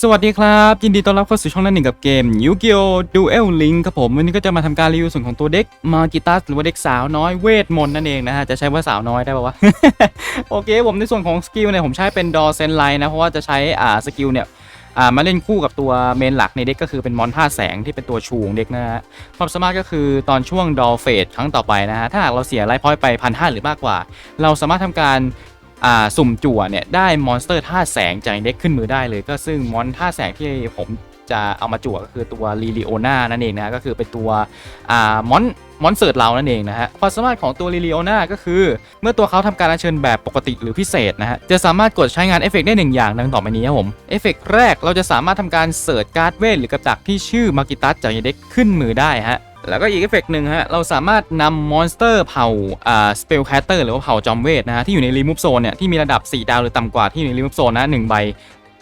สวัสดีครับ ยินดีต้อนรับเข้าสู่ช่องนั่นหนึ่งกับเกม Yu-Gi-Oh! Duel Link ครับผม วันนี้ก็จะมาทำการรีวิวส่วนของตัวเด็กมากิตัสหรือว่าเด็กสาวน้อยเวทมนต์นั่นเองนะฮะ จะใช้ว่าสาวน้อยได้ป่าวะ โอเค ผมในส่วนของสกิลเนี่ย ผมใช้เป็นดอเซนไลน์นะ เพราะว่าจะใช้อ่าสกิลเนี่ยอ่ามาเล่นคู่กับตัวเมนหลักในเด็กก็คือเป็นมอนท่าแสงที่เป็นตัวชูงเด็กนะฮะความสามารถก็คือตอนช่วงดอเฟสครั้งต่อไปนะฮะถ้าหากเราเสียไลฟ์พอยต์ไปพันห้าหรือมากกว่า เราสามารถทำการ สุ่มจั่วเนี่ยได้มอนสเตอร์ท่าแสงจากเด็กขึ้นมือได้เลย ก็ซึ่งมอนท่าแสงที่ผมจะเอามาจั่วก็คือตัวลีลิโอนานั่นเองนะก็คือเป็นตัวอ่ามอนมอนเสิร์ตเรานั่นเองนะฮะความสามารถของตัวลีลิโอนาก็คือ เมื่อตัวเขาทำการอัญเชิญแบบปกติหรือพิเศษนะฮะ จะสามารถกดใช้งานเอฟเฟกได้หนึ่งอย่างดังต่อไปนี้ครับผม เอฟเฟกแรกเราจะสามารถทำการเสิร์ชการ์ดเวทหรือกับดักที่ชื่อมากิตัสจากเด็กขึ้นมือได้ฮะ แล้วก็อีกเอฟเฟกต์หนึ่งฮะ เราสามารถนำมอนสเตอร์เผ่าอ่าสเปลแคสเตอร์หรือว่าเผ่าจอมเวทนะฮะที่อยู่ในรีมูฟโซนเนี่ยที่มีระดับ 4 ดาวหรือต่ำกว่าที่อยู่ในรีมูฟโซนนะหนึ่งใบ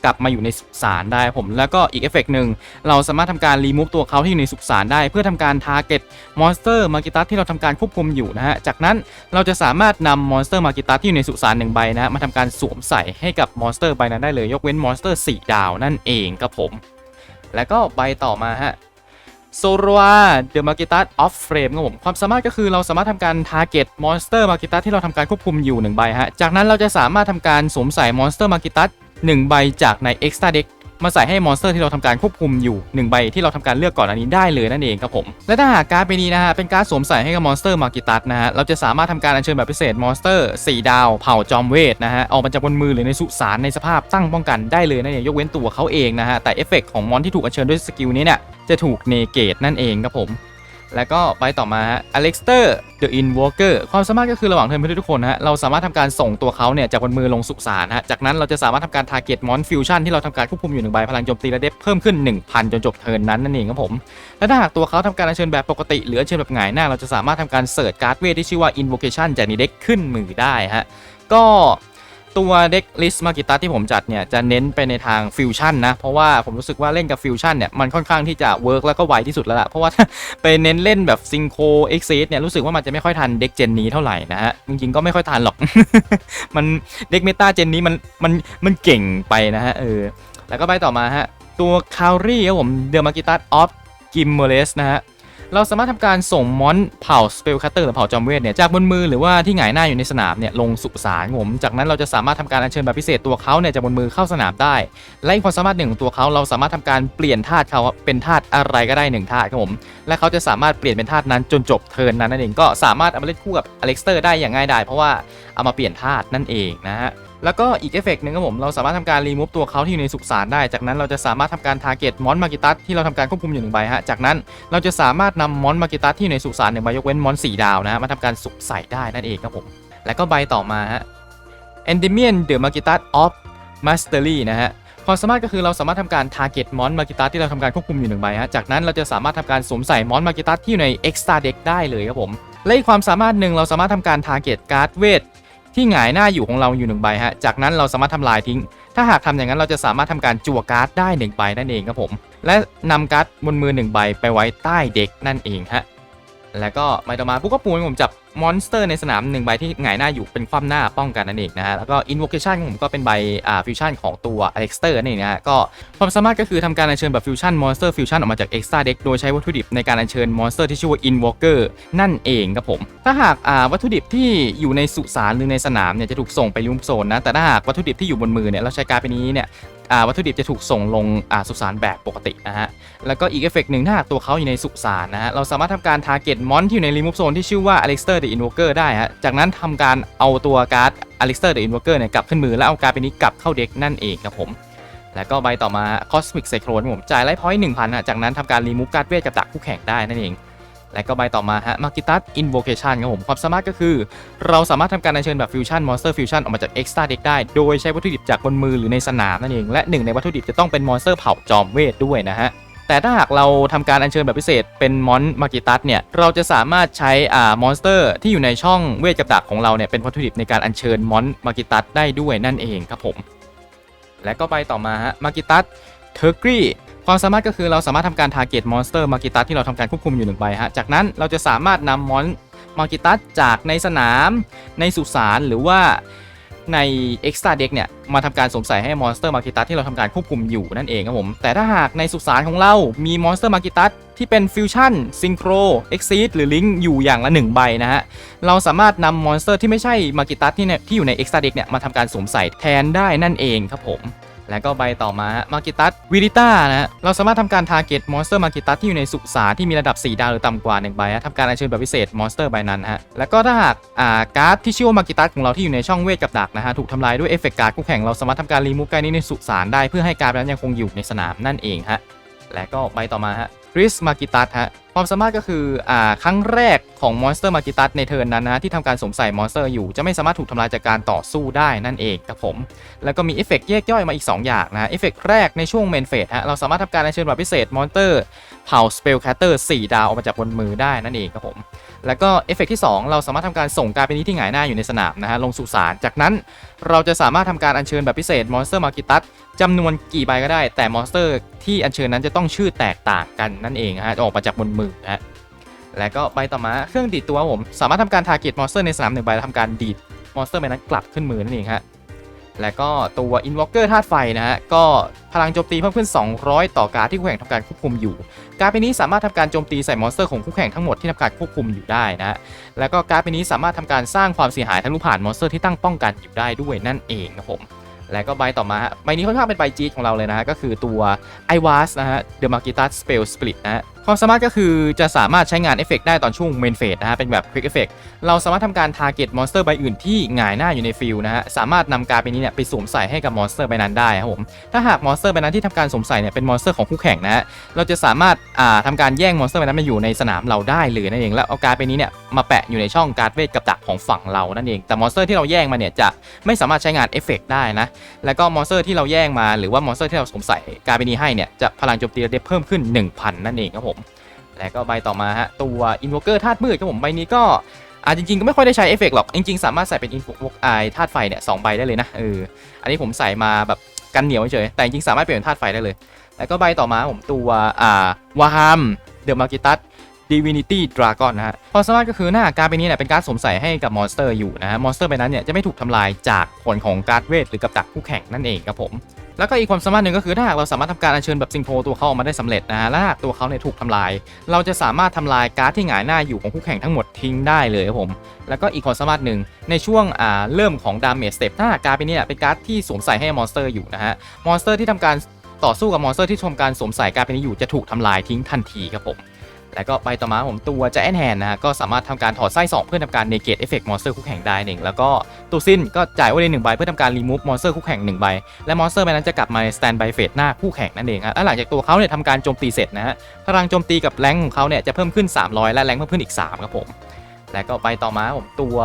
กลับมาอยู่ในสุสานได้ผม แล้วก็อีกเอฟเฟกต์หนึ่งเราสามารถทำการรีมูฟตัวเขาที่อยู่ในสุสานได้ เพื่อทำการทาร์เก็ตมอนสเตอร์มากิตัสที่เราทำการควบคุมอยู่นะฮะ จากนั้นเราจะสามารถนำมอนสเตอร์มากิตัสที่อยู่ในสุสานหนึ่งใบนะฮะมาทำการสวมใส่ให้กับมอนสเตอร์ใบนั้นได้เลย ยกเว้นมอนสเตอร์4ดาวนั่นเองครับผม แล้วก็ใบต่อมาฮะ โซรัวเดอะมาร์กิตัสออฟเฟรมครับผม ความสามารถก็คือเราสามารถทำการทาร์เก็ตมอนสเตอร์มาร์กิตัสที่เราทำการควบคุมอยู่1ใบฮะ จากนั้นเราจะสามารถทำการสวมใส่มอนสเตอร์มาร์กิตัส1ใบจากใน Extra Deck มาใส่ให้มอนสเตอร์ที่เราทำการควบคุมอยู่1ใบที่เราทำการเลือกก่อนอันนี้ได้เลยนั่นเองครับผมและถ้าหากการ์ดใบนี้นะฮะเป็นการดสวมใส่ให้กับมอนสเตอร์มาร์กิตัสนะฮะเราจะสามารถทำการอัญเชิญแบบพิเศษมอนสเตอร์4ดาวเผ่าจอมเวทนะฮะออกมาจากบนมือหรือในสุสานในสภาพตั้งป้องกันได้เลยนั่นเองยกเว้นตัวเขาเองนะฮะแต่เอฟเฟกต์ของมอนที่ถูกอัญเชิญด้วยสกิลนี้เนี่ยจะถูกเนเกตนั่นเองครับผม แล้วก็ไปต่อมาฮะ Alexter the Invoker ความสามารถก็คือระหว่างเทิร์นเพื่อนทุกคนฮะเราสามารถทำการส่งตัวเขาเนี่ยจากบนมือลงสุสานฮะจากนั้นเราจะสามารถทำการ target mon fusion ที่เราทำการควบคุมอยู่หนึ่งใบพลังโจมตีระเดับเพิ่มขึ้น 1,000 จนจบเทิร์นนั้นนั่นเองครับผมและถ้าหากตัวเขาทำการอัญเชิญแบบปกติหรืออัญเชิญแบบหงายหน้าเราจะสามารถทำการเสิร์ชการ์ดเวทที่ชื่อว่า Invocation จากในเด็กขึ้นมือได้ฮะก็ ตัวเด็กลิสมากิตาที่ผมจัดเนี่ยจะเน้นไปในทางฟิวชั่นนะ เพราะว่าผมรู้สึกว่าเล่นกับฟิวชั่นเนี่ยมันค่อนข้างที่จะเวิร์กแล้วก็ไวที่สุดแล้วล่ะเพราะว่าไปเน้นเล่นแบบซิงโคเอ็กซ์เนี่ยรู้สึกว่ามันจะไม่ค่อยทันเด็กเจนนี้เท่าไหร่นะฮะจริงๆก็ไม่ค่อยทันหรอก มันเด็กเมตาเจนนี้มันมันมันเก่งไปนะฮะเออแล้วก็ไปต่อมาฮะตัวคารี่ครับผมเดอร์มากิตัสออฟกิมเมเลสนะฮะ เราสามารถทำการส่งมอนเผ่าสเปลคัตเตอร์หรือเผ่าจอมเวทเนี่ยจากบนมือหรือว่าที่หงายหน้าอยู่ในสนามเนี่ยลงสุสานผมจากนั้นเราจะสามารถทำการอัญเชิญแบบพิเศษตัวเขาเนี่ยจากบนมือเข้าสนามได้ และอีกความสามารถหนึ่งของตัวเขาเราสามารถทำการเปลี่ยนธาตุเขาเป็นธาตุอะไรก็ได้หนึ่งธาตุครับผมและเขาจะสามารถเปลี่ยนเป็นธาตุนั้นจนจบเทิร์นนั้นนั่นเองก็สามารถเอามาเล่นคู่กับอเล็กเตอร์ได้อย่างง่ายดายเพราะว่าเอามาเปลี่ยนธาตุนั่นเองนะฮะ แล้วก็อีกเอฟเฟกต์หนึ่งครับผมเราสามารถทำการรีมูฟตัวเขาที่อยู่ในสุสานได้ จากนั้นเราจะสามารถทำการทาร์เก็ตมอนมากิตัสที่เราทำการควบคุมอยู่หนึ่งใบฮะจากนั้นเราจะสามารถนำมอนมากิตัสที่อยู่ในสุสานหนึ่งใบยกเว้นมอนสีดาวนะฮะมาทำการสุกใส่ได้นั่นเองครับผมแล้วก็ใบต่อมาฮะ Endymion the Magitas of Mastery นะฮะความสามารถก็คือเราสามารถทำการ target มอนมากิตัสที่เราทำการควบคุมอยู่หนึ่งใบฮะจากนั้นเราจะสามารถทำการสวมใส่มอนมากิตัสที่อยู่ใน extra deck ได้เลยครับผมและอีกความสามารถหนึ่งเราสามารถทำการ target การ์ดเวท ที่หงายหน้าอยู่ของเราอยู่หนึ่งใบฮะ จากนั้นเราสามารถทำลายทิ้ง ถ้าหากทำอย่างนั้นเราจะสามารถทำการจั่วการ์ดได้หนึ่งใบนั่นเองครับผม และนำการ์ดบนมือหนึ่งใบไปไว้ใต้เด็กนั่นเองฮะ แล้วก็ไม่ต่อมาปุ๊กก็ปูนผมจับ มอนสเตอร์ในสนามหนึ่งใบที่หงายหน้าอยู่เป็นคว่ำหน้าป้องกันนั่นเองนะฮะแล้วก็ Invocation ของผมก็เป็นใบอ่าฟิวชั่นของตัว a l e x t e r นั่นเองนะฮะก็ความสามารถก็คือทำการอัญเชิญแบบฟิวชั่นมอนสเตอร์ฟิวชั่นออกมาจาก Extra Deck โดยใช้วัตถุดิบในการอัญเชิญมอนสเตอร์ที่ชื่อว่า Invoker นั่นเองครับผม ถ้าหากอ่าวัตถุดิบที่อยู่ในสุสานหรือในสนามเนี่ยจะถูกส่งไปลุมโซนนะแต่ถ้าหากวัตถุดิบที่อยู่บนมือเนี่ยเราใช้การไปนี้เนี่ย วัตถุดิบจะถูกส่งลงสุสานแบบปกตินะฮะ แล้วก็อีกเอฟเฟกต์หนึ่งถ้าหากตัวเขาอยู่ในสุสานนะฮะ เราสามารถทำการทาร์เก็ตมอนที่อยู่ในรีมูฟโซนที่ชื่อว่า Alexter the Invoker ได้ฮะ จากนั้นทำการเอาตัวการ์ด Alexter the Invoker เนี่ยกลับขึ้นมือแล้วเอาการ์ดไปนี้กลับเข้าเด็กนั่นเองครับผม แล้วก็ใบต่อมา Cosmic Cyclone ผมจ่ายไลฟ์พอยต์หนึ่งพันฮะจากนั้นทำการรีมูฟการ์ดเวทกับดักคู่แข่งได้นั่นเอง แล้วก็ใบต่อมาฮะ Magitas Invocation ครับผมความสามารถก็คือ เราสามารถทำการอัญเชิญแบบฟิวชั่นมอนสเตอร์ฟิวชั่นออกมาจาก Extra Deck ได้ โดยใช้วัตถุดิบจากบนมือหรือในสนามนั่นเอง และหนึ่งในวัตถุดิบจะต้องเป็นมอนสเตอร์เผ่าจอมเวทด้วยนะฮะแต่ถ้าหากเราทำการอัญเชิญแบบพิเศษเป็นมอนมากิตัสเนี่ยเราจะสามารถใช้อ่ามอนสเตอร์ที่อยู่ในช่องเวทกับดักของเราเนี่ยเป็นวัตถุดิบในการอัญเชิญมอนมากิตัสได้ด้วยนั่นเองครับผมและก็ไปต่อมาฮะมากิตัสเทอร์กรี ความสามารถก็คือเราสามารถทำการทาร์เก็ตมอนสเตอร์มากิตัสที่เราทำการควบคุมอยู่หนึ่งใบฮะ จากนั้นเราจะสามารถนำมอนมากิตัสจากในสนาม ในสุสานหรือว่าใน Extra Deck เนี่ย มาทำการสวมใส่ให้มอนสเตอร์มากิตัสที่เราทำการควบคุมอยู่นั่นเองครับผม แต่ถ้าหากในสุสานของเรา มีมอนสเตอร์มากิตัสที่เป็นฟิวชั่นซิงโครเอ็กซิหรือลิงอยู่อย่างละหนึ่งใบนะฮะ เราสามารถนำมอนสเตอร์ที่ไม่ใช่มากิตัสที่เนี่ยที่อยู่ใน Extra Deck เนี่ย มาทำการสวมใส่แทนได้นั่นเองครับผม แล้วก็ใบต่อมามากิตัสวิริต้านะฮะเราสามารถทำการทาร์เก็ตมอนสเตอร์มากิตัสที่อยู่ในสุสานที่มีระดับ 4 ดาวหรือต่ำกว่า 1 ใบทำการอัญเชิญแบบพิเศษมอนสเตอร์ใบนั้นฮะแล้วก็ถ้าหากอ่าการ์ดที่ชื่อว่ามากิตัสของเราที่อยู่ในช่องเวทกับดักนะฮะถูกทำลายด้วยเอฟเฟกต์การ์ดคู่แข่งเราสามารถทำการรีมูฟการ์ดนี้ในสุสานได้เพื่อให้การ์ดนั้นยังคงอยู่ในสนามนั่นเองฮะและก็ใบต่อมาฮะริสมากิตัสฮะ ความสามารถก็คืออ่าครั้งแรกของมอนสเตอร์มากิตัสในเทิร์นนั้นนะที่ทำการสวมใส่มอนสเตอร์อยู่จะไม่สามารถถูกทำลายจากการต่อสู้ได้นั่นเองครับผม แล้วก็มีเอฟเฟกต์แยกย่อยมาอีก 2 อย่างนะเอฟเฟกต์แรกในช่วงเมนเฟสฮะเราสามารถทำการเชิญบัตรพิเศษมอนสเตอร์ เผาสเปลแคตเตอร์4ดาวออกมาจากบนมือได้นั่นเองครับผม แล้วก็เอฟเฟกต์ที่ 2 เราสามารถทำการส่งการเป็นนี้ที่หงายหน้าอยู่ในสนามนะฮะลงสู่สารจากนั้นเราจะสามารถทำการอัญเชิญแบบพิเศษมอนสเตอร์มากิตัสจำนวนกี่ใบก็ได้ แต่มอนสเตอร์ที่อัญเชิญนั้นจะต้องชื่อแตกต่างกันนั่นเองฮะออกมาจากบนมือฮะแล้วก็ใบต่อมาเครื่องดีดตัวผม สามารถทำการทาร์เก็ตมอนสเตอร์ในสนามหนึ่งใบแล้วทำการดีดมอนสเตอร์ใบนั้นกลับขึ้นมือนั่นเองฮะ แล้วก็ตัว Invoker ธาตุไฟนะฮะก็พลังโจมตีเพิ่มขึ้น 200 ต่อการที่คู่แข่งทำการควบคุมอยู่ การเป็นนี้สามารถทำการโจมตีใส่มอนสเตอร์ของคู่แข่งทั้งหมดที่ทำการควบคุมอยู่ได้นะแล้วก็การเป็นนี้สามารถทำการสร้างความเสียหายทะลุผ่านมอนสเตอร์ที่ตั้งป้องกันอยู่ได้ด้วยนั่นเองครับผมแล้วก็ใบต่อมาใบนี้ค่อนข้างเป็นใบจี๊ดของเราเลยนะฮะก็คือตัว i w a s นะฮะ The m a r k i t a s Spell Split นะฮะ ความสามารถก็คือจะสามารถใช้งานเอฟเฟกได้ตอนช่วงเมนเฟสนะฮะเป็นแบบ Quick Effect เราสามารถทำการ target มอนสเตอร์ใบอื่นที่หงายหน้าอยู่ในฟิลนะฮะสามารถนำการดเป็นนี้เนี่ยไปสวมใส่ให้กับมอนสเตอร์ใบนั้นได้ครับผมถ้าหากมอนสเตอร์ใบนั้นที่ทำการสวมใส่เนี่ยเป็นมอนสเตอร์ของคู่แข่งนะฮะเราจะสามารถอ่าทำการแย่งมอนสเตอร์ใบนั้นมาอยู่ในสนามเราได้เลยนั่นเองแล้วเอาการดเป็นนี้เนี่ยมาแปะอยู่ในช่องการ์ดเวทกับดักของฝั่งเรานั่นเองแต่มอนสเตอร์ที่เราแย่งมาเนี่ยจะไม่สามารถใช้งานเอฟเฟกได้นะแล้วก็มอนสเตอร์ที่เราแย่งมาหรือว่ามอนสเตอร์ที่เราสวมใส่การไปนี้ให้เนี่ยจะพลังโจมตีระดับเพิ่มขึ้น 1000 นั่นเองครับผม แล้วก็ใบต่อมาฮะตัว Invoker ธาตุมืดครับผมใบนี้ก็อ่าจริงๆก็ไม่ค่อยได้ใช้เอฟเฟกต์หรอก จริงๆ สามารถใส่เป็น Invoker ไอธาตุไฟเนี่ยสองใบได้เลยนะเอออันนี้ผมใส่มาแบบกันเหนียวเฉยแต่จริงๆสามารถเปลี่ยนเป็นธาตุไฟได้เลย แล้วก็ใบต่อมาผมตัวอ่าวาฮัมเดอะมาร์กิตัส Divinity Dragon นนะฮะความสามารถก็คือหน้าการดใบนี้เนี่ยเป็นการดสวมใส่ให้กับมอนสเตอร์อยู่นะฮะมอนสเตอร์ใบนั้นเนี่ยจะไม่ถูกทำลายจากผลของการ์ดเวทหรือกับดักคู่แข่งนั่นเองครับผม แล้วก็อีกความสามารถหนึ่งก็คือถ้าหากเราสามารถทำการอัญเชิญแบบซิงโครตัวเขาออกมาได้สำเร็จนะฮะและหากตัวเขาเนี่ยถูกทำลาย เราจะสามารถทำลายการ์ดที่หงายหน้าอยู่ของคู่แข่งทั้งหมดทิ้งได้เลยครับผม แล้วก็อีกความสามารถหนึ่งในช่วงอ่าเริ่มของดาเมจสเต็ปถ้าหากการ์ดเป็นเนี่ยเป็นการ์ดที่สวมใส่ให้มอนสเตอร์อยู่นะฮะมอนสเตอร์ที่ทำการต่อสู้กับมอนสเตอร์ที่ทำการสวมใส่การ์ดเป็นนี้อยู่จะถูกทำลายทิ้งทันทีครับผม แล้วก็ใบต่อมาผมตัวจะแอนแฮนนะฮะก็สามารถทำการถอดไส้สองเพื่อทำการเนเกตเอฟเฟกต์มอนสเตอร์คู่แข่งได้หนึ่งแล้วก็ตัวสิ้นก็จ่ายโอเลนหนึ่งใบเพื่อทำการรีมูฟมอนสเตอร์คู่แข่งหนึ่งใบและมอนสเตอร์ใบนั้นจะกลับมาในสแตนบายเฟสหน้าคู่แข่งนั่นเองฮะและหลังจากตัวเขาเนี่ยทำการโจมตีเสร็จนะฮะพลังโจมตีกับแรงของเขาเนี่ยจะเพิ่มขึ้น 300 และแรงเพิ่มขึ้นอีก3ครับผมแล้วก็ไปต่อมาผมตัว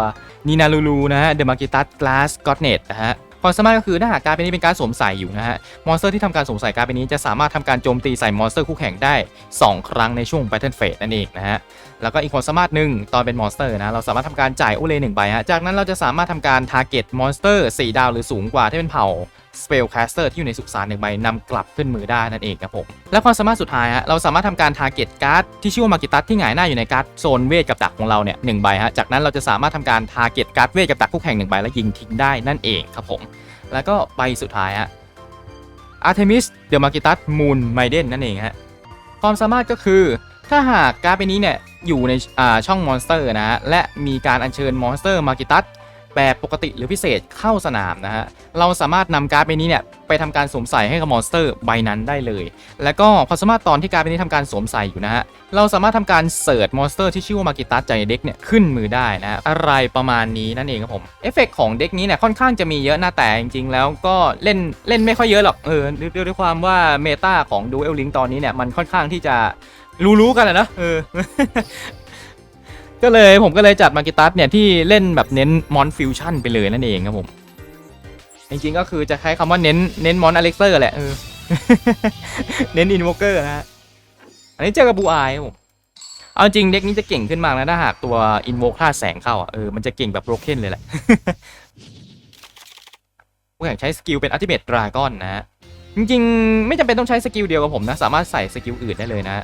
นีนาลูลูนะฮะเดอะมาร์กิตัสกลาสกอตเนตนะฮะ ความสามารถก็คือถ้าหากการดเป็นนี้เป็นการสวมใส่อยู่นะฮะมอนสเตอร์ที่ทำการสวมใส่การดเป็นนี้จะสามารถทำการโจมตีใส่มอนสเตอร์คู่แข่งได้ 2 ครั้งในช่วง Battle Phase นั่นเองนะฮะแล้วก็อีกความสามารถหนึ่งตอนเป็นมอนสเตอร์นะเราสามารถทำการจ่ายโอเลหนึ่งใบฮะจากนั้นเราจะสามารถทำการทาร์เก็ตมอนสเตอร์4ดาวหรือสูงกว่าที่เป็นเผ่า Spellcaster ที่อยู่ในสุสานหนึ่งใบนำกลับขึ้นมือได้นั่นเองครับผม และความสามารถสุดท้ายฮะเราสามารถทำการทาร์เก็ตการ์ดที่ชื่อว่ามากิตัสที่หงายหน้าอยู่ในการ์ดโซนเวทกับดักของเราเนี่ยหนึ่งใบฮะจากนั้นเราจะสามารถทำการทาร์เก็ตการ์ดเวทกับดักคู่แข่งหนึ่งใบและยิงทิ้งได้นั่นเองครับผม แล้วก็ใบสุดท้ายฮะ Artemis The m a r k i t a s Moon Maiden นั่นเองฮะความสามารถก็คือถ้าหากการ์ดใบนี้เนี่ยอยู่ในอ่าช่องมอนสเตอร์นะฮะและมีการอัญเชิญมอนสเตอร์มากิตัส แบบปกติหรือพิเศษเข้าสนามนะฮะ เราสามารถนำการ์ดใบนี้เนี่ยไปทำการสวมใส่ให้กับมอนสเตอร์ใบนั้นได้เลย แล้วก็ความสามารถตอนที่การ์ดใบนี้ทำการสวมใส่อยู่นะฮะ เราสามารถทำการเสิร์ชมอนสเตอร์ที่ชื่อว่ามากิตัสจาในเด็กเนี่ยขึ้นมือได้นะฮะอะไรประมาณนี้นั่นเองครับผม เอฟเฟกของเด็กนี้เนี่ยค่อนข้างจะมีเยอะหนะแต่จริงๆ แล้วก็เล่นเล่นไม่ค่อยเยอะหรอก เออด้วยด้วยความว่าเมตาของ Duel Link ตอนนี้เนี่ยมันค่อนข้างที่จะรู้ๆกันอะนะเออ ก็เลยผมก็เลยจัดมากิตัสเนี่ยที่เล่นแบบเน้นมอนฟิวชั่นไปเลยนั่นเองครับผมจริงๆก็คือจะใช้คำว่าเน้นเน้นมอนอเล็กเซอร์แหละเออเน้นอินโวเกอร์นะฮะอันนี้เจอกับบูอายครับผมเอาจริงเด็กนี้จะเก่งขึ้นมากนะถ้าหากตัวอินโวค่าแสงเข้าอะเออมันจะเก่งแบบโรเคนเลยแหละผู้แข่งใช้สกิลเป็นอัลติเมทดราก้อนนะฮะจริงๆ ไม่จำเป็นต้องใช้สกิลเดียวกับผมนะ สามารถใส่สกิลอื่นได้เลยนะ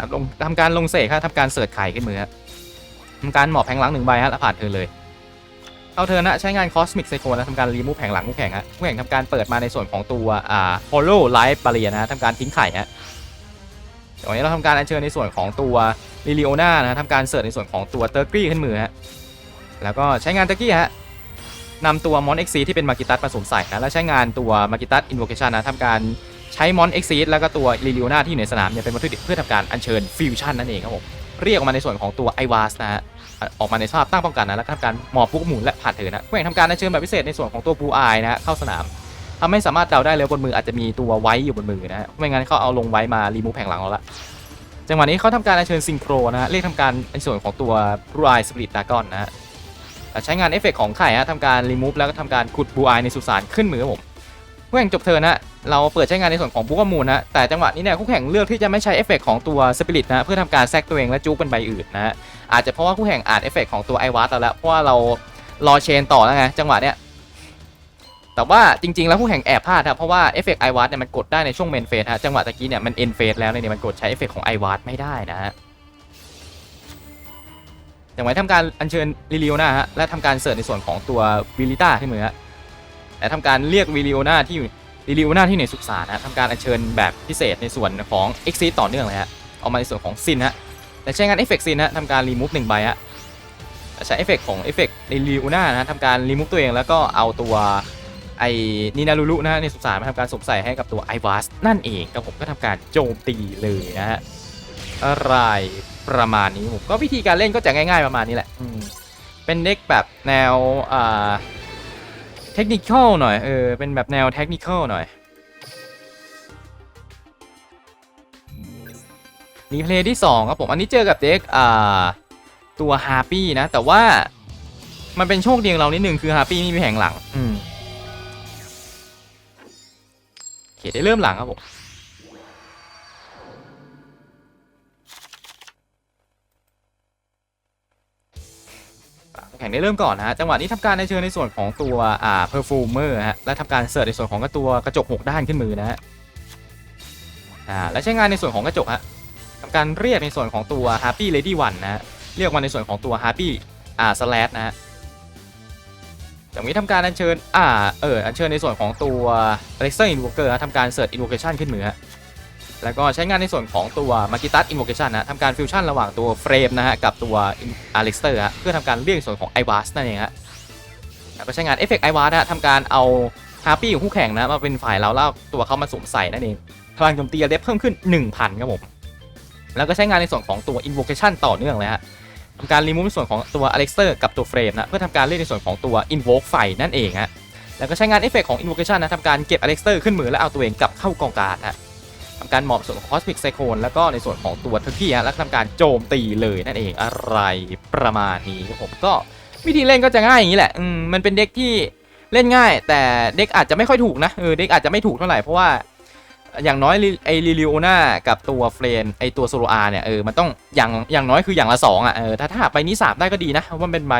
ะลงทำการลงเสกครับทำการเสิร์ชไข่ขึ้นมือฮะทำการหมอบแพงหลังหนึ่งใบฮะแล้วผ่านเธอเลยเอาเธอนะใช้งานคอสมิกไซโคนะทำการรีมูฟแผงหลังคู่แข่งฮะคู่แข่งทำการเปิดมาในส่วนของตัวอ่าโฮโลไลฟ์บาเรียนะฮะทำการทิ้งไข่ฮะเดี๋ยววันนี้เราทำการอัญเชิญในส่วนของตัวลิลิโอนานะฮะทำการเสิร์ชในส่วนของตัวเตอร์กี้ขึ้นมือฮะแล้วก็ใช้งานเตอร์กี้ฮะนำตัวมอนเอ็กซีที่เป็นมากิตัสมาสวมใส่นะแล้วใช้งานตัวมากิตัสอินโวเคชันนะทำการ ใช้มอนเอ็กซีแล้วก็ตัวลิลิโอนาที่อยู่ในสนามเนี่ยเป็นวัตถุดิบเพื่อทำการอัญเชิญฟิวชั่นนั่นเองครับผมเรียกออกมาในส่วนของตัวไอวาสนะฮะออกมาในสภาพตั้งป้องกันนะแล้วก็ทำการหมอบพุกหมุนและผ่านเถินนะคู่แข่งทำการอัญเชิญแบบพิเศษในส่วนของตัวบูอายนะฮะเข้าสนามทำให้สามารถเดาได้เลยบนมืออาจจะมีตัวไว้อยู่บนมือนะฮะไม่งั้นเขาเอาลงไว้มารีมูฟแผงหลังเราละจังหวะนี้เขาทำการอัญเชิญซิงโครนะฮะเรียกทำการในส่วนของตัวบูอายสปิริตดากอนนะฮะใช้งานเอฟเฟกต์ของไข่ฮะทำการรีมูฟแล้วก็ทำการขุดบูอายในสุสานขึ้นมือผม คู่แข่งจบเทิร์นนะเราเปิดใช้งานในส่วนของบุกมูลนะแต่จังหวะนี้เนี่ยคู่แข่งเลือกที่จะไม่ใช้เอฟเฟกต์ของตัวสปิริตนะเพื่อทำการแซกตัวเองและจุกเป็นใบอื่นนะฮะอาจจะเพราะว่าคู่แข่งอ่านเอฟเฟกต์ของตัวไอวัตเราแล้วเพราะว่าเรารอเชนต่อแล้วไงจังหวะเนี้ยแต่ว่าจริงๆ แล้วคู่แข่งแอบพลาดครับเพราะว่าเอฟเฟกต์ไอวัตเนี่ยมันกดได้ในช่วงเมนเฟสฮะจังหวะตะกี้เนี่ยมันเอ็นเฟสแล้วเนี่ยมันกดใช้เอฟเฟกต์ของไอวัตไม่ได้นะฮะจังหวะทำการอัญเชิญลิลิโอนาฮะและทำการเสิร์ชในส่วนของตัววิลิต้าขึ้นมือฮะ และทำการเรียกวิลิโอนาที่อยู่ลิลิโอนาที่อยู่ในสุสานนะทำการอัญเชิญแบบพิเศษในส่วนของเอ็กซิต่อเนื่องเลยฮะออกมาในส่วนของซินฮะแต่ใช้งานเอฟเฟกต์ซีนนะทำการรีมูฟหนึ่งใบฮะใช้เอฟเฟกต์ของเอฟเฟกต์ในลีอูน่านะทำการรีมูฟตัวเองแล้วก็เอาตัวไอ้นีนารูรุนะในสุสานมาทำการสวมใส่ให้กับตัวไอวาสนั่นเองครับผมก็ทำการโจมตีเลยนะฮะอะไรประมาณนี้ผมก็วิธีการเล่นก็จะง่าย ๆประมาณนี้แหละเป็นเด็กแบบแนวอ่า เทคนิคอลหน่อยเออเป็นแบบแนวเทคนิคอลหน่อยมีเพลย์ที่ 2 ครับผม อันนี้เจอกับเด็กอ่าตัวฮาร์ปี้นะ แต่ว่ามันเป็นโชคดีของเรานิดนึงคือฮาร์ปี้ไม่มีแผงหลัง อืมเขตได้เริ่มหลังครับผม แข่งได้เริ่มก่อนนะฮะจังหวะนี้ทำการในเชิญในส่วนของตัวอ่าเพอร์ฟูเมอร์ฮะและทำการเสิร์ชในส่วนของตัวกระจก6ด้านขึ้นมือนะฮะอ่าและใช้งานในส่วนของกระจกฮะทำการเรียกในส่วนของตัว Happy Lady One นะฮะเรียกมาในส่วนของตัว Happy อ่า slash นะฮะจากนี้ทำการอัญเชิญ อ่า เออ อัญเชิญในส่วนของตัว Alexa Invoker นะทำการเสิร์ช Invocation ขึ้นมือฮะ แล้วก็ใช้งานในส่วนของตัว Magitas Invocation นะทำการฟิวชั่นระหว่างตัวเฟรมนะฮะกับตัว Alexter ฮะเพื่อทำการเรียกในส่วนของ i v a s นั่นเองฮะแล้วก็ใช้งาน Effect i v a s นะฮะทำการเอา Happy ของคู่แข่งนะมาเป็นฝ่ายเราแล้วเอาตัวเขามาสวมใส่นั่นเองพลังโจมตีเล็บเพิ่มขึ้น 1,000ครับผมแล้วก็ใช้งานในส่วนของตัว invocation ต่อเนื่องเลยฮะทำการรีมูฟในส่วนของตัว Alexter กับตัว Frame นะเพื่อทำการเล่นในส่วนของตัว invoke ไฟนั่นเองฮะแล้วก็ใช้งานเอฟเฟกของ invocation นะทำการเก็บ Alexter ขึ้นมือแล้วเอาตัวเองกลับเข้ากองการฮะ ทำการหมอบส่วนของ Cosmic Cyclone แล้วก็ในส่วนของตัว Turkey ฮะแล้วทำการโจมตีเลยนั่นเองอะไรประมาณนี้ครับผมก็วิธีเล่นก็จะง่ายอย่างนี้แหละอืมมันเป็นเด็กที่เล่นง่าย แต่เด็กอาจจะไม่ค่อยถูกนะเออเด็กอาจจะไม่ถูกเท่าไหร่เพราะว่าอย่างน้อยลิไอลิลิโอนากับตัวเฟรนไอตัวโซโลอาร์เนี่ยเออมันต้องอย่างอย่างน้อยคืออย่างละสองอะเออถ้าถ้าหากใบนี้สามได้ก็ดีนะเพราะว่าเป็นใบ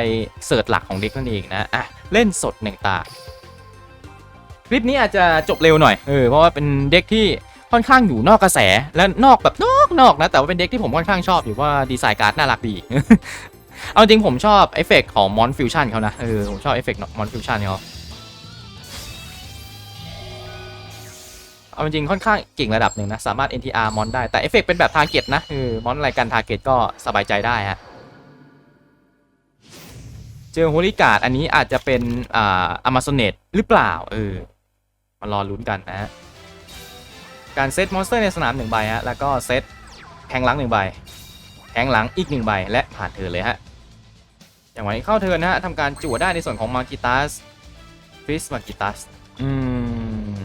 เสิร์ชหลักของเด็กนั่นเองนะอะเล่นสดหนึ่งตา คลิปนี้อาจจะจบเร็วหน่อยเออเพราะว่าเป็นเด็กที่ ค่อนข้างอยู่นอกกระแสและนอกแบบนอกนอกนะ แต่ว่าเป็นเด็กที่ผมค่อนข้างชอบอยู่ว่าดีไซน์การ์ดน่ารักดี เอาจริงผมชอบเอฟเฟกของมอนฟิวชั่นเขานะเออผมชอบเอฟเฟกมอนฟิวชั่นเขาเอาจริงค่อนข้างเก่งระดับหนึ่งนะ สามารถ NTR มอนได้แต่เอฟเฟกเป็นแบบทาร์เก็ตนะคือมอนอะไรกันทาร์เก็ตก็สบายใจได้ฮะเจอโฮลิการ์ดอันนี้อาจจะเป็นอ่าอมาซเนตหรือเปล่าเออมารอลุ้นกันนะฮะ การเซตมอนสเตอร์ในสนามหนึ่งใบฮะแล้วก็เซตแทงหลังหนึ่งใบแทงหลังอีกหนึ่งใบและผ่านเทิร์นเลยฮะอย่างวันนี้เข้าเทิร์นนะฮะทำการจั่วได้ในส่วนของมากิตัสฟิสมากิตัสอืม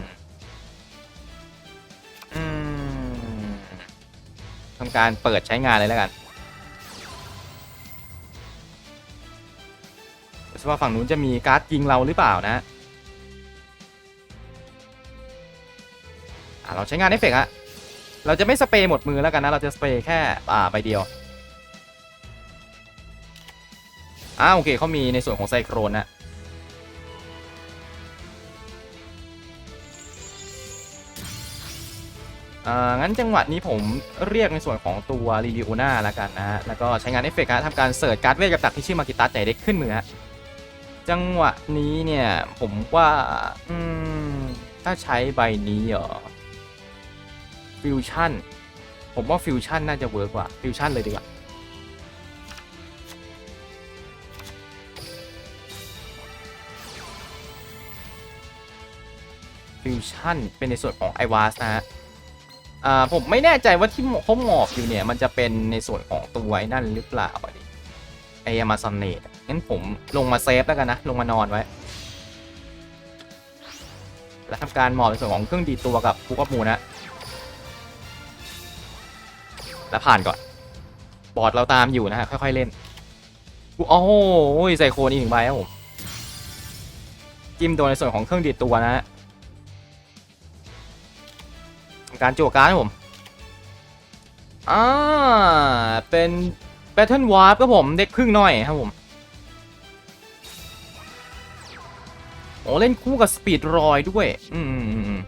อืมทำการเปิดใช้งานเลยแล้วกันว่าฝั่งนู้นจะมีการ์ดยิงเราหรือเปล่านะ เราใช้งานเอฟเฟกต์ฮะเราจะไม่สเปรย์หมดมือแล้วกันนะ เราจะสเปรย์แค่อ่าใบเดียวอ่าโอเคเขามีในส่วนของไซโครนนะงั้นจังหวะนี้ผมเรียกในส่วนของตัวลีดิโอนาแล้วกันนะฮะ แล้วก็ใช้งานเอฟเฟกต์ฮะทำการเสิร์ชการ์ดเวทกับดักที่ชื่อมากิตัสใหญ่เด็กขึ้นมือฮะ จังหวะนี้เนี่ย ผมว่า อืม ถ้าใช้ใบนี้เหรอ ฟิวชั่นผมว่าฟิวชั่นน่าจะเวิร์กกว่าฟิวชั่นเลยดีกว่าฟิวชั่นเป็นในส่วนของไอวาสนะฮะอ่าผมไม่แน่ใจว่าที่เขาหมอบอยู่เนี่ย มันจะเป็นในส่วนของตัวไอ้นั่นหรือเปล่าอะดิไออมาซอนเนตงั้นผมลงมาเซฟแล้วกันนะ ลงมานอนไว้ แล้วทำการหมอบในส่วนของเครื่องดีตัวกับคุกอัพมูนะ แล้วผ่านก่อน บอดเราตามอยู่นะฮะค่อยๆเล่นกูโอ้โหใส่โคนอีกหนึ่งใบครับผมจิ้มโดนในส่วนของเครื่องดีดตัวนะฮะการจั่วการ์ดครับผมอ่าเป็น Battle Warp ครับผมเด็กพึ่งหน่อยครับผมโอ้เล่นคู่กับสปีดรอยด้วย อืม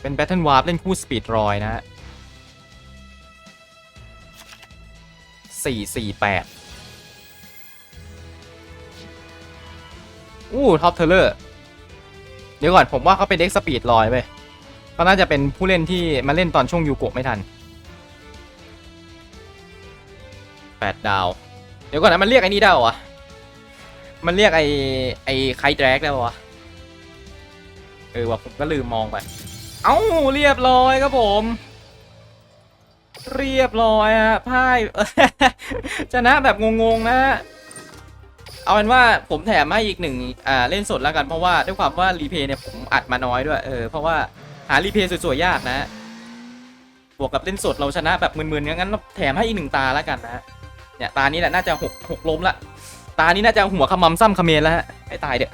เป็น Battle Warp เล่นคู่สปีดรอยนะฮะสี่สี่แปดอู้ท็อปเทเลอร์ เดี๋ยวก่อนผมว่าเขาเป็นเด็กสปีดรอยไปเขาน่าจะเป็นผู้เล่นที่มาเล่นตอนช่วงยูโกะไม่ทันแปดดาว เดี๋ยวก่อนนะมันเรียกไอ้นี่ได้เหรอ มันเรียกไอ้ไอ้ไคแดรกได้ปะวะเออว่ะผมก็ลืมมองไป เอ้าเรียบร้อยครับผม เรียบร้อยฮะพ่ายชนะแบบงงๆนะเอาเป็นว่าผมแถมให้อีกหนึ่งอ่าเล่นสดแล้วกันเพราะว่าด้วยความว่ารีเพย์เนี่ยผมอัดมาน้อยด้วยเออเพราะว่าหารีเพย์สวยๆยากนะ บวกกับเล่นสดเราชนะแบบมึนๆงั้นแถมให้อีกหนึ่งตาแล้วกันนะเนี่ยตานี้แหละน่าจะหกหกล้มละตานี้น่าจะหัวขมำซ้ำขเมนแล้วฮะให้ตายเด้อ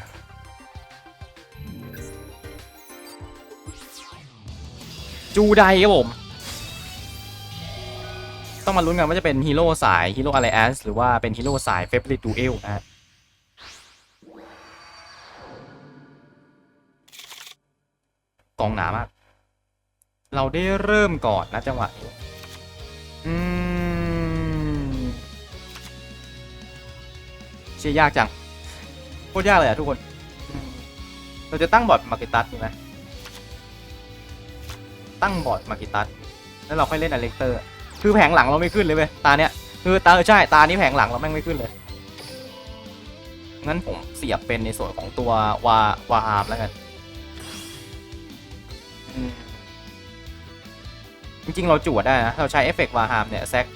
จูไดครับผม ต้องมาลุ้นกันว่าจะเป็นฮีโร่สายฮีโร่อะไรแอนหรือว่าเป็นฮีโร่สายเฟเบริตูเอลนะฮะกองหนามาก เราได้เริ่มก่อนนะจังหวะนี้อืมเชี่ยยากจังโคตรยากเลยอะทุกคน เราจะตั้งบอร์ดมาร์เก็ตัสดีไหม ตั้งบอร์ดมาร์เก็ตัสแล้วเราค่อยเล่นอเล็กเตอร์ คือแผงหลังเราไม่ขึ้นเลยเว้ยตาเนี้ยคือตาเออใช่ตานี้แผงหลังเราแม่งไม่ขึ้นเลย งั้นผมเสียบเป็นในส่วนของตัววาวาอาร์มแล้วกันอืมจริงๆเราจั่วได้นะเราใช้เอฟเฟกต์วาฮามเนี่ยแซก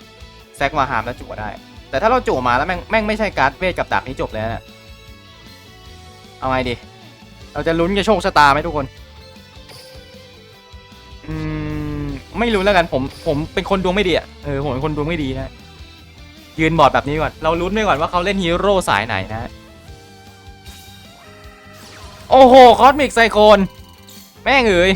แซกวาฮามแล้วจั่วได้ แต่ถ้าเราจั่วมาแล้วแม่งแม่งไม่ใช่การ์ดเวทกับดาบนี้จบเลยนะเอาไงดี เราจะลุ้นจะโชคชะตาไหมทุกคน ไม่รู้แล้วกันผมผมเป็นคนดวงไม่ดีอะเออผมเป็นคนดวงไม่ดีนะยืนบอร์ดแบบนี้ก่อนเราลุ้นไปก่อนว่าเขาเล่นฮีโร่สายไหนนะ โอ้โหคอสมิกไซโคนแม่งเอ๋ย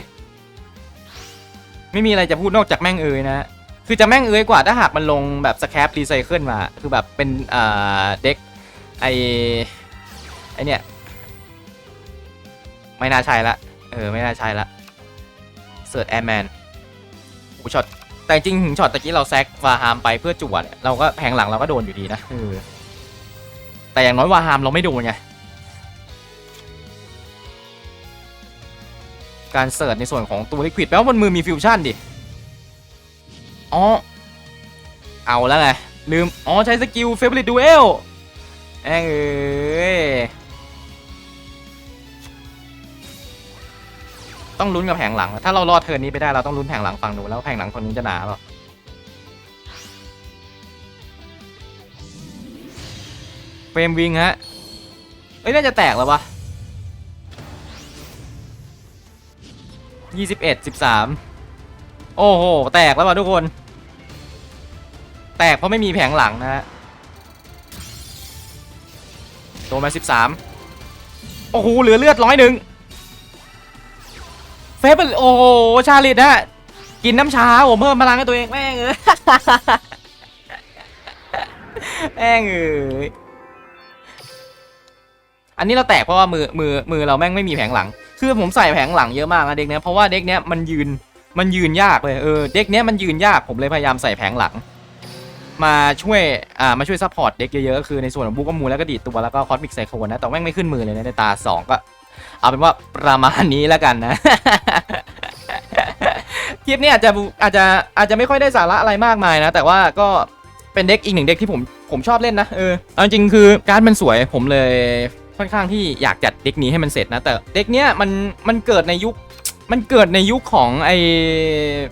ไม่มีอะไรจะพูดนอกจากแม่งเอ๋ยนะคือจะแม่งเอ๋ยกว่าถ้าหากมันลงแบบสแครปรีไซเคิลมา คือแบบเป็นอ่าเด็กไอไอเนี่ย ไม่น่าใช่ละ เออ ไม่น่าใช่ละเสิร์ชแอร์แมน โอ้ช็อตแต่จริงถึงช็อตตะกี้เราแซกวาฮามไปเพื่อจวดเนี่ยเราก็แพงหลังเราก็โดนอยู่ดีนะเออแต่อย่างน้อยวาฮามเราไม่โดนไงการเสิร์ชในส่วนของตัวลิควิดแปลว่าบนมือมีฟิวชั่นดิอ๋อเอาแล้วไงลืม อ๋อ ใช้สกิลเฟเบริตดูเอลแองเอ้ย ต้องลุ้นกับแผงหลัง ถ้าเรารอดเทิร์นนี้ไปได้เราต้องลุ้นแผงหลังฟังดูแล้วแผงหลังคนนี้จะหนาเปล่าเฟรมวิงฮะ เอ้ยน่าจะแตกแล้ววะยี่สิบเอ็ดสิบสามโอ้โห แตกแล้วว่ะทุกคน แตกเพราะไม่มีแผงหลังนะฮะโดนมาสิบสามโอ้โห เหลือเลือดร้อยหนึ่ง เฟเบโอ้โหชาลิตฮะกินน้ำชาผมเพิ่มพลังให้ตัวเองแม่งเอ้ยแม่งเอ้ยอันนี้เราแตกเพราะว่ามือมือมือเราแม่งไม่มีแผงหลัง คือผมใส่แผงหลังเยอะมากนะเด็กเนี้ยเพราะว่าเด็กเนี้ยมันยืนมันยืนยากเลยเออเด็กเนี้ยมันยืนยากผมเลยพยายามใส่แผงหลัง มาช่วยอ่ามาช่วยซัพพอร์ตเด็กเยอะๆก็คือในส่วนของบุกมูลแล้วก็ดีดตัวแล้วก็คอสมิกไซโคนนะแต่แม่งไม่ขึ้นมือเลยนะในตาสองก็ เอาเป็นว่าประมาณนี้แล้วกันนะ คลิปนี้อาจจะอาจจะอาจจะไม่ค่อยได้สาระอะไรมากมายนะ แต่ว่าก็เป็นเด็กอีกหนึ่งเด็กที่ผมผมชอบเล่นนะเออเอาจริงๆคือการดมันสวยผมเลยค่อนข้างที่อยากจัดเด็กนี้ให้มันเสร็จนะ แต่เด็กเนี้ยมันมันเกิดในยุคมันเกิดในยุคของไอ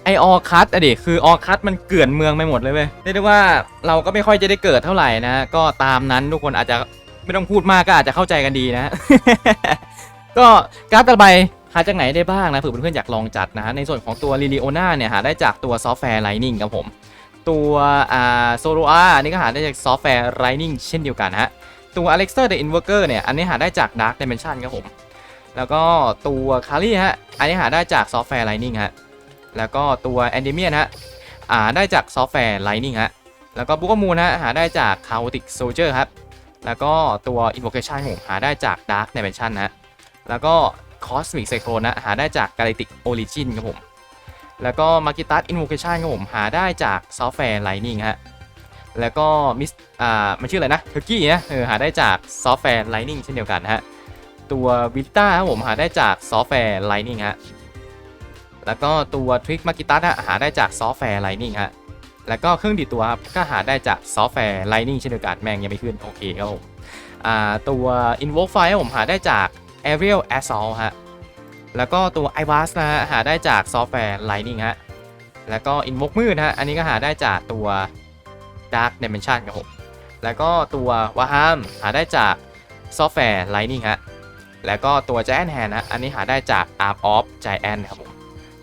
ไอออคัตอะดิคือออคัตมันเกลื่อนเมืองไปหมดเลยเว้ยเรียกได้ว่าเราก็ไม่ค่อยจะได้เกิดเท่าไหร่นะ ก็ตามนั้นทุกคนอาจจะไม่ต้องพูดมากก็อาจจะเข้าใจกันดีนะ ก็การ์ดตะไบหาจากไหนได้บ้างนะเผื่อเพื่อนๆอยากลองจัดนะฮะในส่วนของตัวลิลิโอนาเนี่ยหาได้จากตัวซอฟต์แวร์ไลนิ่งครับผมตัวอ่าโซโลอาอันนี้ก็หาได้จากซอฟต์แวร์ไลนิ่งเช่นเดียวกันฮะตัว Alexa the Invoker เนี่ยอันนี้หาได้จาก Dark Dimension ครับผม แล้วก็ตัวคารี่ฮะอันนี้หาได้จากซอฟต์แวร์ Lightning ฮะแล้วก็ตัว a n d e m i a n ฮะอ่าได้จากซอฟต์แวร์ Lightning ฮะแล้วก็บุกมูลฮะหาได้จาก Chaotic Soldier ครับแล้วก็ตัว Invocation ผมหาได้จาก Dark Dimension ฮะ แล้วก็ Cosmic Cyclone นะหาได้จาก Galactic Origin ครับผม แล้วก็ Magitas Invocation ครับผมหาได้จากซอฟต์แวร์ Lightning ฮะแล้วก็มิสอ่ามันชื่ออะไรนะเ u อร์กี้นะเออหาได้จากซอฟต์แวร์ Lightning เช่นเดียวกันฮะตัววิต้าครับผมหาได้จากซอฟต์แวร์ Lightning ฮะแล้วก็ตัวทริกมากิตัสหาได้จากซอฟต์แวร์ Lightning ฮะ แล้วก็เครื่องดีตัวครับก็หาได้จากซอฟต์แวร์ Lightning เช่นเดียวกันแม่งยังไม่ขึ้น โอเคครับผมอ่าตัว Invoke Fire ผมหาได้จาก Aerial Assault ฮะ แล้วก็ตัว i v a s นะฮะ หาได้จากซอฟต์แวร์ Lightning ฮะ แล้วก็ i n v o k มืดฮะ อันนี้ก็หาได้จากตัว Dark Dimension ครับผม แล้วก็ตัว Waham หาได้จากซอฟต์แวร์ Lightning ฮะ แล้วก็ตัว Giant Hand นะอันนี้หาได้จาก Arm of Giant ครับผม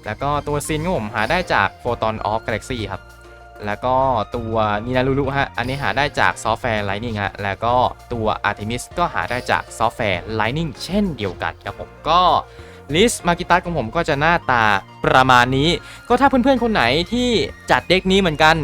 แล้วก็ตัวซินครับผมหาได้จาก Photon of Galaxy ครับ แล้วก็ตัวนีนารุรุฮะ อันนี้หาได้จากซอฟต์แวร์ Lightning ฮะ แล้วก็ตัว Artemis ก็หาได้จากซอฟต์แวร์ Lightning เช่นเดียวกันครับผม ก็ลิสต์มากิตัสของผมก็จะหน้าตาประมาณนี้ ก็ถ้าเพื่อนๆคนไหนที่จัดเด็กนี้เหมือนกัน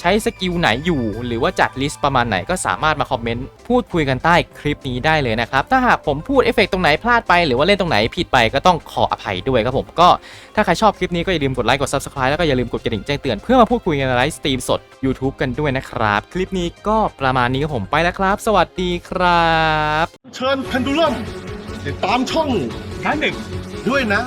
ใช้สกิลไหนอยู่ หรือว่าจัดลิสต์ประมาณไหนก็สามารถมาคอมเมนต์พูดคุยกันใต้คลิปนี้ได้เลยนะครับ ถ้าหากผมพูดเอฟเฟกต์ตรงไหนพลาดไป หรือว่าเล่นตรงไหนผิดไปก็ต้องขออภัยด้วยครับผมก็ถ้าใครชอบคลิปนี้ก็อย่าลืมกดไลค์กด Subscribe แล้วก็อย่าลืมกดกระดิ่งแจ้งเตือนเพื่อมาพูดคุยกันในไลฟ์สตรีมสด YouTube กันด้วยนะครับ คลิปนี้ก็ประมาณนี้ครับผมไปแล้วครับ สวัสดีครับ เชิญเพนดูลัมติดตามช่องแพนิกด้วยนะ